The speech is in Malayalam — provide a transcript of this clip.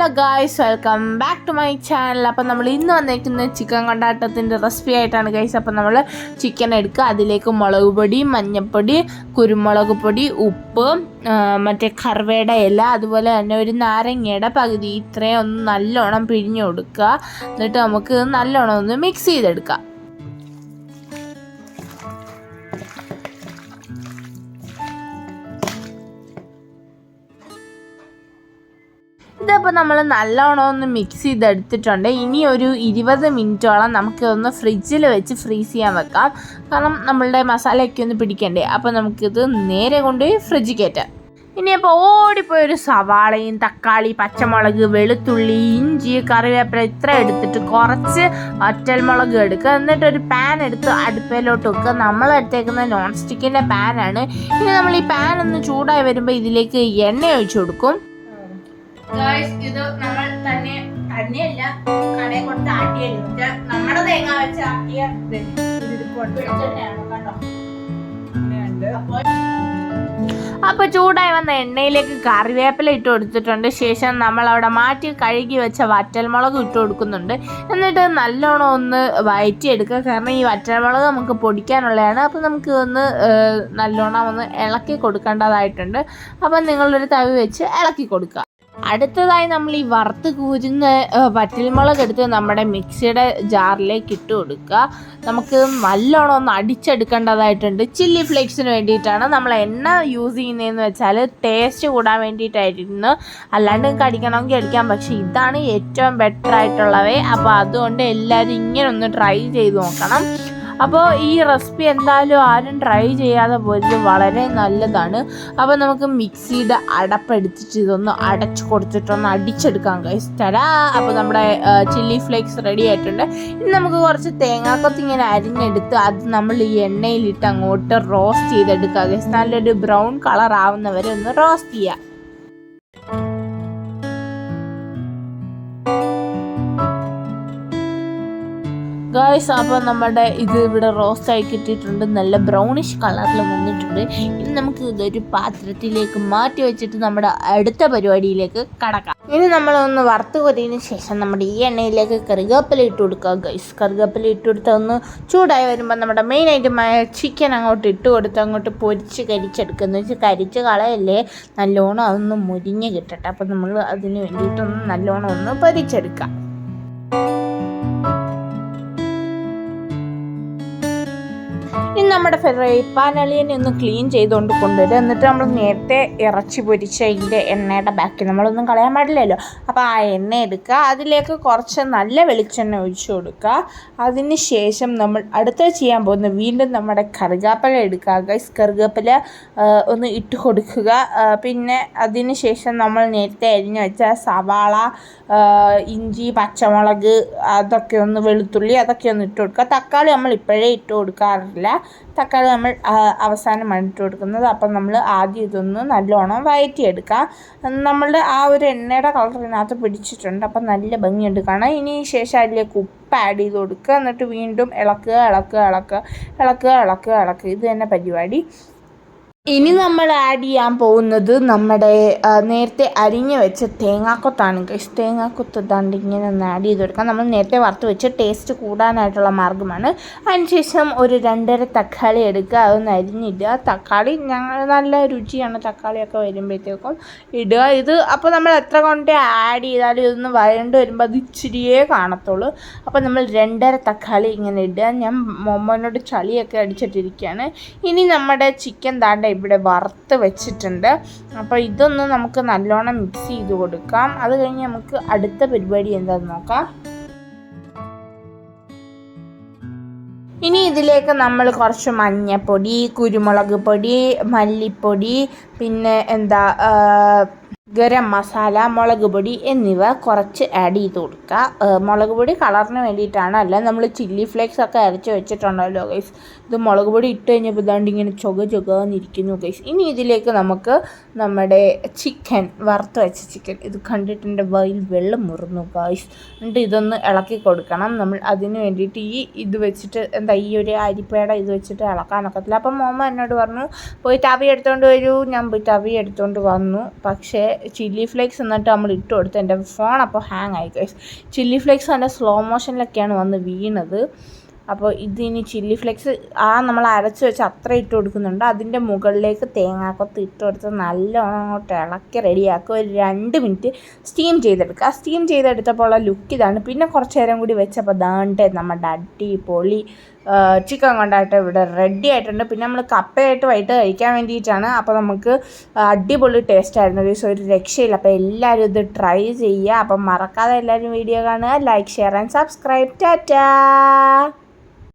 Hello guys welcome back to my channel അപ്പം നമ്മൾ ഇന്ന് വന്നേക്കുന്ന ചിക്കൻ കൊണ്ടാട്ടത്തിന്റെ റെസിപ്പി ആയിട്ടാണ് ഗൈസ് അപ്പം നമ്മൾ ചിക്കൻ എടുക്കുക. അതിലേക്ക് മുളക് പൊടി മഞ്ഞൾപ്പൊടി കുരുമുളക് പൊടി ഉപ്പ് മറ്റേ കറുവയുടെ ഇല അതുപോലെ തന്നെ ഒരു നാരങ്ങയുടെ പകുതി. ഇത്രയും ഒന്ന് നല്ലോണം പിഴിഞ്ഞു കൊടുക്കുക. എന്നിട്ട് നമുക്ക് നല്ലോണം ഒന്ന് മിക്സ് ചെയ്തെടുക്കാം. ഇതിപ്പോൾ നമ്മൾ നല്ലോണം ഒന്ന് മിക്സ് ചെയ്തെടുത്തിട്ടുണ്ട്. ഇനി ഒരു ഇരുപത് മിനിറ്റോളം നമുക്ക് ഫ്രിഡ്ജിൽ വെച്ച് ഫ്രീസ് ചെയ്യാൻ വെക്കാം. കാരണം നമ്മളുടെ മസാലയൊക്കെ ഒന്ന് പിടിക്കണ്ടേ. അപ്പോൾ നമുക്കിത് നേരെ കൊണ്ടുപോയി ഫ്രിഡ്ജിൽ കയറ്റാം. ഇനിയിപ്പോൾ ഓടിപ്പോയി ഒരു സവാളയും തക്കാളി പച്ചമുളക് വെളുത്തുള്ളി ഇഞ്ചി കറിവേപ്പില ഇത്ര എടുത്തിട്ട് കുറച്ച് വറ്റൽമുളക് എടുക്കുക. എന്നിട്ട് ഒരു പാൻ എടുത്ത് അടുപ്പയിലോട്ട് വെക്കുക. നമ്മൾ എടുത്തേക്കുന്ന നോൺ സ്റ്റിക്കിന്റെ പാനാണ് ഇനി നമ്മൾ ഈ പാൻ ഒന്ന് ചൂടായി വരുമ്പോൾ ഇതിലേക്ക് എണ്ണ ഒഴിച്ചു കൊടുക്കും. ഗായ്സ് ഇത് നമ്മൾ തന്നെ തന്നെയല്ല കടയിൽ കൊടുത്ത് ആട്ടിയ നമ്മുടെ തേങ്ങ വെച്ച് ആട്ടിയ അപ്പോൾ അപ്പോൾ ചൂടായി വന്ന എണ്ണയിലേക്ക് കറിവേപ്പില ഇട്ട് കൊടുത്തിട്ടുണ്ട്. ശേഷം നമ്മൾ അവിടെ മാറ്റി കഴുകി വെച്ച വറ്റൽമുളക് ഇട്ട് കൊടുക്കുന്നുണ്ട്. എന്നിട്ട് നല്ലോണം ഒന്ന് വയറ്റിയെടുക്കുക. കാരണം ഈ വറ്റൽമുളക് നമുക്ക് പൊടിക്കാനുള്ളതാണ്. അപ്പോൾ നമുക്ക് ഒന്ന് നല്ലോണം ഒന്ന് ഇളക്കി കൊടുക്കേണ്ടതായിട്ടുണ്ട്. അപ്പം നിങ്ങളൊരു തവി വെച്ച് ഇളക്കി കൊടുക്കുക. അടുത്തതായി നമ്മൾ ഈ വറുത്ത് കൂരുന്ന ഏഹ്, വറ്റൽമുളക് എടുത്ത് നമ്മുടെ മിക്സിയുടെ ജാറിലേക്ക് ഇട്ട് കൊടുക്കുക. നമുക്ക് നല്ലോണം ഒന്ന് അടിച്ചെടുക്കേണ്ടതായിട്ടുണ്ട്. ചില്ലി ഫ്ലേക്സിന് വേണ്ടിയിട്ടാണ് നമ്മൾ എണ്ണ യൂസ് ചെയ്യുന്നതെന്ന് വെച്ചാൽ ടേസ്റ്റ് കൂടാൻ വേണ്ടിയിട്ടായിരുന്നു. അല്ലാണ്ട് നിങ്ങൾക്ക് അടിക്കണമെങ്കിൽ അടിക്കാം. പക്ഷേ ഇതാണ് ഏറ്റവും ബെറ്റർ ആയിട്ടുള്ളവേ. അപ്പോൾ അതുകൊണ്ട് എല്ലാവരും ഇങ്ങനെ ഒന്ന് ട്രൈ ചെയ്ത് നോക്കണം. അപ്പോൾ ഈ റെസിപ്പി എന്തായാലും ആരും ട്രൈ ചെയ്യാതെ പോയത് വളരെ നല്ലതാണ്. അപ്പോൾ നമുക്ക് മിക്സിയുടെ അടപ്പെടുത്തിട്ട് ഇതൊന്ന് അടച്ചു കൊടുത്തിട്ടൊന്ന് അടിച്ചെടുക്കാം ഗൈസ് തരാ അപ്പോൾ നമ്മുടെ ചില്ലി ഫ്ലേക്സ് റെഡി ആയിട്ടുണ്ട്. ഇനി നമുക്ക് കുറച്ച് തേങ്ങാക്കൊത്ത് ഇങ്ങനെ അരിഞ്ഞെടുത്ത് അത് നമ്മൾ ഈ എണ്ണയിലിട്ട് അങ്ങോട്ട് റോസ്റ്റ് ചെയ്തെടുക്കുക നല്ലൊരു ബ്രൗൺ കളർ ആവുന്നവരെ ഒന്ന് റോസ്റ്റ് ചെയ്യുക ഗായ്സ് അപ്പോൾ നമ്മുടെ ഇത് ഇവിടെ റോസ്റ്റ് ആയി കിട്ടിയിട്ടുണ്ട്. നല്ല ബ്രൗണിഷ് കളറിൽ വന്നിട്ടുണ്ട്. ഇനി നമുക്ക് ഇതൊരു പാത്രത്തിലേക്ക് മാറ്റി വെച്ചിട്ട് നമ്മുടെ അടുത്ത പരിപാടിയിലേക്ക് കടക്കാം. ഇനി നമ്മളൊന്ന് വറുത്ത് കൊതിയതിന് ശേഷം നമ്മുടെ ഈ എണ്ണയിലേക്ക് കറിവേപ്പില ഇട്ട് കൊടുക്കുക ഗൈസ് കറിവേപ്പില ഇട്ട് കൊടുത്ത് ഒന്ന് ചൂടായി വരുമ്പോൾ നമ്മുടെ മെയിൻ ഐറ്റമായ ചിക്കൻ അങ്ങോട്ട് ഇട്ട് കൊടുത്ത് അങ്ങോട്ട് പൊരിച്ച് കരിച്ചെടുക്കുന്ന. വെച്ചാൽ കരിച്ച് കളയല്ലേ? നല്ലോണം അതൊന്ന് മുരിഞ്ഞ് കിട്ടട്ടെ. അപ്പോൾ നമ്മൾ അതിന് വേണ്ടിയിട്ടൊന്ന് നല്ലോണം ഒന്ന് പൊരിച്ചെടുക്കാം. നമ്മുടെ ഫ്രൈ പാൻ അളിയനെ ഒന്ന് ക്ലീൻ ചെയ്തുകൊണ്ട് കൊണ്ടുവരും എന്നിട്ട് നമ്മൾ നേരത്തെ ഇറച്ചി പൊരിച്ച അതിന്റെ എണ്ണയുടെ ബാക്കി നമ്മളൊന്നും കളയാൻ പാടില്ലല്ലോ. അപ്പോൾ ആ എണ്ണ എടുക്കുക. അതിലേക്ക് കുറച്ച് നല്ല വെളിച്ചെണ്ണ ഒഴിച്ചു കൊടുക്കുക. അതിന് ശേഷം നമ്മൾ അടുത്ത ചെയ്യാൻ പോകുന്ന വീണ്ടും നമ്മുടെ കറുകാപ്പല എടുക്കുക. ഗൈസ് കറുകാപ്പല ഒന്ന് ഇട്ട് കൊടുക്കുക. പിന്നെ അതിന് ശേഷം നമ്മൾ നേരത്തെ അരിഞ്ഞു വെച്ച സവാള ഇഞ്ചി പച്ചമുളക് അതൊക്കെ ഒന്ന് വെളുത്തുള്ളി അതൊക്കെ ഒന്ന് ഇട്ട് കൊടുക്കുക. തക്കാളി നമ്മൾ ഇപ്പോഴേ ഇട്ട് കൊടുക്കാറില്ല. തക്കാളി നമ്മൾ അവസാനം അവസാനമാണ് ഇട്ട് കൊടുക്കുന്നത്. അപ്പം നമ്മൾ ആദ്യം ഇതൊന്ന് നല്ലോണം വയറ്റിയെടുക്കുക നമ്മളുടെ ആ ഒരു എണ്ണയുടെ കളർ പിടിച്ചിട്ടുണ്ട്. അപ്പം നല്ല ഭംഗിയുണ്ട് എടുക്കണം ഇനി ശേഷം അതിലേക്ക് ഉപ്പ് ആഡ് ചെയ്ത് കൊടുക്കുക. എന്നിട്ട് വീണ്ടും ഇളക്കുക ഇളക്കുക ഇളക്കുക ഇളക്കുക ഇളക്കുക ഇളക്കുക. ഇത് തന്നെ പരിപാടി. ഇനി നമ്മൾ ആഡ് ചെയ്യാൻ പോകുന്നത് നമ്മുടെ നേരത്തെ അരിഞ്ഞു വെച്ച തേങ്ങാക്കൊത്താണ്. ഗൈസ് തേങ്ങാക്കൊത്ത് ഇതാണ്ട് ഇങ്ങനെ ഒന്ന് ആഡ് ചെയ്ത് കൊടുക്കാം നമ്മൾ നേരത്തെ വറുത്ത് വെച്ച് ടേസ്റ്റ് കൂടാനായിട്ടുള്ള മാർഗമാണ്. അതിനുശേഷം ഒരു രണ്ടര തക്കാളി എടുക്കുക. അതൊന്ന് അരിഞ്ഞിടുക. തക്കാളി ഞങ്ങൾ നല്ല രുചിയാണ്. തക്കാളിയൊക്കെ വരുമ്പോഴത്തേക്കും ഇടുക. ഇത് അപ്പോൾ നമ്മൾ എത്ര കൊണ്ട് ആഡ് ചെയ്താലും ഇതൊന്ന് വരണ്ട് വരുമ്പോൾ അത് ഇച്ചിരിയേ കാണത്തുള്ളൂ. അപ്പോൾ നമ്മൾ രണ്ടര തക്കാളി ഇങ്ങനെ ഇടുക. ഞാൻ മൊമ്മനോട് ചളിയൊക്കെ അടിച്ചിട്ടിരിക്കുകയാണ്. ഇനി നമ്മുടെ ചിക്കൻ താണ്ട ഇവിടെ വറുത്ത് വെച്ചിട്ടുണ്ട്. അപ്പോൾ ഇതൊന്ന് നമുക്ക് നല്ലോണം മിക്സ് ചെയ്ത് കൊടുക്കാം. അത് കഴിഞ്ഞ് നമുക്ക് അടുത്ത പരിപാടി എന്താന്ന് നോക്കാം. ഇനി ഇതിലേക്ക് നമ്മൾ കുറച്ച് മഞ്ഞപ്പൊടി കുരുമുളക് പൊടി മല്ലിപ്പൊടി പിന്നെ എന്താ ഗരം മസാല മുളക് പൊടി എന്നിവ കുറച്ച് ആഡ് ചെയ്ത് കൊടുക്കുക മുളക് പൊടി കളറിന് വേണ്ടിയിട്ടാണ്. അല്ല നമ്മൾ ചില്ലി ഫ്ലേക്സ് ഒക്കെ അരച്ച് വെച്ചിട്ടുണ്ടല്ലോ ഗൈസ് ഇത് മുളക് പൊടി ഇട്ട് കഴിഞ്ഞപ്പോൾ ഇതാണ്ട് ഇങ്ങനെ ചുക ചുകന്നിരിക്കുന്നു ഗൈസ് ഇനി ഇതിലേക്ക് നമുക്ക് നമ്മുടെ ചിക്കൻ വറുത്ത് വെച്ച ചിക്കൻ ഇത് കണ്ടിട്ട് വയിൽ വെള്ളം മുറുന്നു ഗൈസ് എന്നിട്ട് ഇതൊന്ന് ഇളക്കി കൊടുക്കണം. നമ്മൾ അതിന് വേണ്ടിയിട്ട് ഈ ഇത് വെച്ചിട്ട് എന്താ ഈ ഒരു അരിപ്പേട ഇത് വെച്ചിട്ട് ഇളക്കാനൊക്കത്തില്ല അപ്പം മോമ എന്നോട് പറഞ്ഞു പോയി തവി എടുത്തുകൊണ്ട് വരൂ. ഞാൻ പോയി തവി എടുത്തുകൊണ്ട് വന്നു. പക്ഷേ ചില്ലി ഫ്ലേക്സ് എന്നിട്ട് നമ്മൾ ഇട്ട് കൊടുത്ത് എന്റെ ഫോൺ അപ്പോൾ ഹാങ് ആയി ഗൈസ് ചില്ലി ഫ്ലേക്സ് എന്റെ സ്ലോ മോഷനിലൊക്കെയാണ് വന്ന് വീണത്. അപ്പോൾ ഇതിനി ചില്ലി ഫ്ലേക്സ് ആ നമ്മൾ അരച്ച് വെച്ച് അത്ര ഇട്ട് കൊടുക്കുന്നുണ്ട്. അതിന്റെ മുകളിലേക്ക് തേങ്ങാക്കൊത്ത് ഇട്ട് കൊടുത്ത് നല്ലോണം അങ്ങോട്ട് ഇളക്കി റെഡിയാക്കുക ഒരു രണ്ട് മിനിറ്റ് സ്റ്റീം ചെയ്തെടുക്കുക. ആ സ്റ്റീം ചെയ്തെടുത്തപ്പോൾ ഉള്ള ലുക്ക് ഇതാണ്. പിന്നെ കുറച്ച് നേരം കൂടി വെച്ചപ്പോൾ ദാണ്ടേ നമ്മുടെ അടിപൊളി ചിക്കൻ കൊണ്ടായിട്ട് ഇവിടെ റെഡി ആയിട്ടുണ്ട്. പിന്നെ നമ്മൾ കപ്പയായിട്ട് വൈകിട്ട് കഴിക്കാൻ വേണ്ടിയിട്ടാണ്. അപ്പോൾ നമുക്ക് അടിപൊളി ടേസ്റ്റ് ആയിരുന്നു. ദിവസം ഒരു രക്ഷയില്ല. അപ്പോൾ എല്ലാവരും ഇത് ട്രൈ ചെയ്യുക. അപ്പം മറക്കാതെ എല്ലാവരും വീഡിയോ കാണുക. Like share and subscribe ta-ta